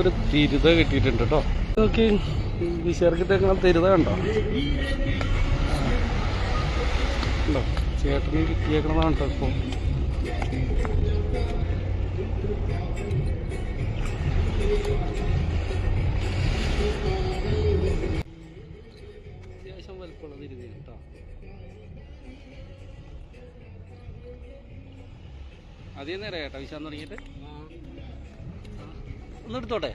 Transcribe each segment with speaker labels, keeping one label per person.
Speaker 1: ഒരു തിരുത കിട്ടിയിട്ടുണ്ട് കേട്ടോ. നോക്കി വിശേർക്കിട്ടേക്കണ തിരുത കണ്ടോ? ഉണ്ടോ? ചേട്ടന് കിട്ടിയേക്കണതാണ് കേട്ടോ ഇപ്പോൾ അത്യാവശ്യം വലുപ്പമുള്ള തിരുത കേട്ടോ. അതേ നേരം വിശാൻ തുടങ്ങിയിട്ട് ഒന്ന് എടുത്തോട്ടെ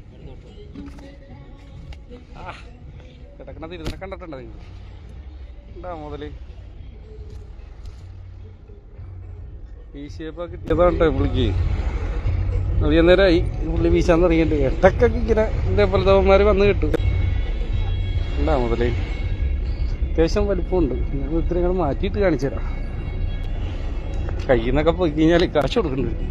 Speaker 1: ആ കിടക്കണ തിരുതനെ കണ്ടിട്ടുണ്ടോ നിങ്ങൾ ഉണ്ടാ മുതൽ? വീശിയപ്പോ കിട്ടിയതാണ് കേട്ടോ പുള്ളിക്ക്? നേരമായി പുള്ളി വീശാന്ന് അറിയണ്ട് ഇടക്കൊക്കെ ഇങ്ങനെ ഇതേപോലെ അവന്മാർ വന്ന് കിട്ടും. ഉണ്ടാ മുതലേ? അത്യാവശ്യം വലിപ്പമുണ്ട്. ഞാൻ ഇത്തിരി ഞങ്ങൾ മാറ്റിയിട്ട് കാണിച്ചു തരാം. കയ്യിൽ നിന്നൊക്കെ പോയി കഴിഞ്ഞാൽ കാശ് കൊടുക്കുന്നുണ്ട്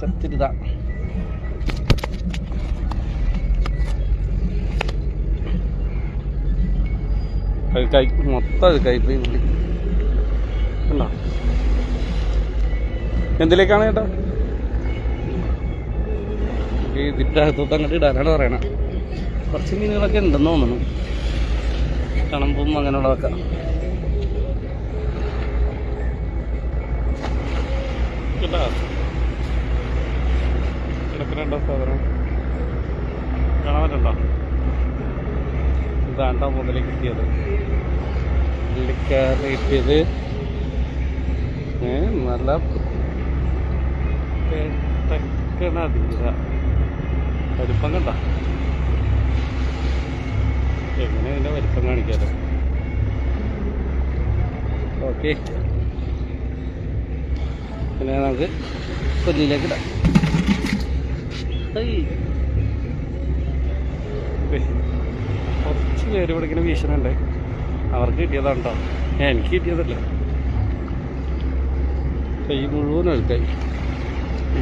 Speaker 1: ചത്തിരിതാ കൈ മൊത്തം പുള്ളി. കണ്ടോ? എന്തിലേക്കാണ് ചേട്ടാ ഈ അകത്തോട്ട് അങ്ങോട്ട് ഇടാനാണ് പറയണേ. കുറച്ച് മീനുകളൊക്കെ ഉണ്ടെന്ന് തോന്നുന്നു. കണമ്പും അങ്ങനെയുള്ളതൊക്കെ. കേട്ടാ? കിടക്കണുണ്ടോ സാധനം. കാണാൻ പറ്റണ്ടോ? ഇതാണ്ട മുതൽ കിട്ടിയത്. പുള്ളിക്കാരന് കിട്ടിയത്. നല്ല പെട്ടക്കണ വലിപ്പം കണ്ട? എങ്ങനെ ഇതിന്റെ വലിപ്പം കാണിക്കാലോ ഓക്കെ. പിന്നെ നമുക്ക് കൊല്ലിയിലേക്ക് ഇടാം. ഏ, കുറച്ച് പേര് ഇവിടെ ഇങ്ങനെ വീശണുണ്ട് അവർക്ക് കിട്ടിയതാണ് കേട്ടോ എനിക്ക് കിട്ടിയതല്ല. കൈ മുഴുവൻ അഴുക്കായി.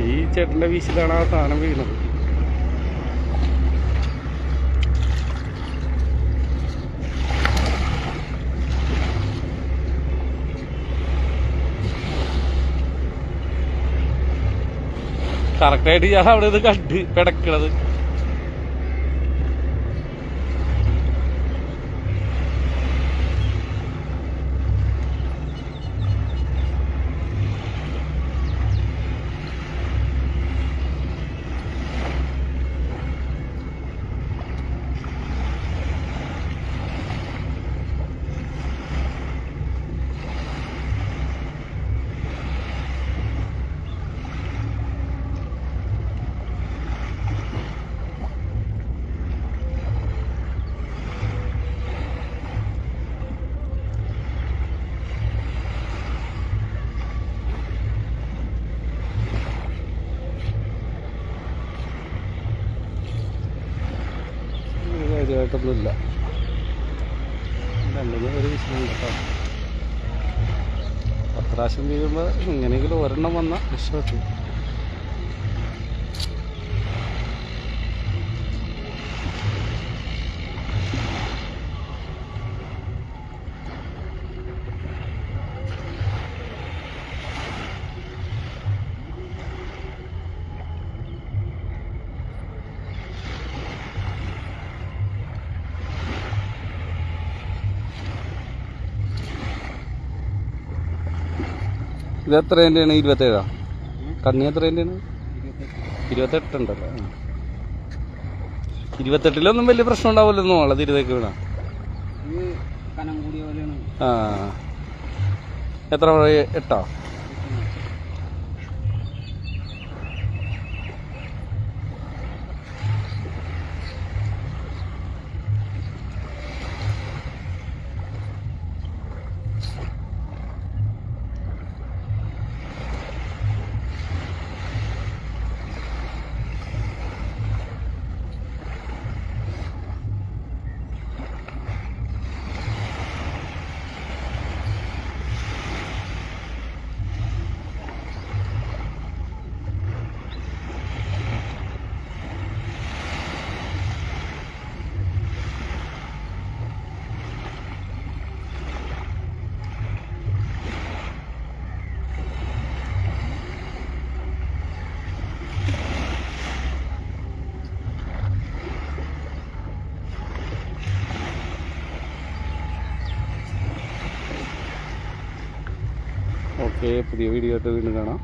Speaker 1: ഈ ചേട്ടന്റെ വീശിലാണ് ആ സാധനം വീണത്. കറക്റ്റായിട്ട് ഞാൻ അവിടെ ഇത് കണ്ട് പിടക്കണത് ഒരു രണ്ടുമൂന്ന് ഒരു വിഷയം കേട്ടോ. പത്ത് പ്രാവശ്യം വീഴുമ്പോൾ എങ്ങനെയെങ്കിലും ഒരെണ്ണം വന്ന രക്ഷപ്പെട്ടു ഇത് എത്ര എന്റെയാണ് ഇരുപത്തേഴാ? കണ്ണി എത്ര എന്റെയാണ് ഇരുപത്തെട്ടുണ്ടല്ലോ. ഇരുപത്തെട്ടിലൊന്നും വലിയ പ്രശ്നം ഉണ്ടാവില്ലെന്ന് തോന്നുന്നു ഇരുപത്തേക്ക് വീണ. ആ. എത്ര എട്ടോ? ഓക്കെ പുതിയ വീഡിയോ ആയിട്ട് വീണ്ടും കാണാം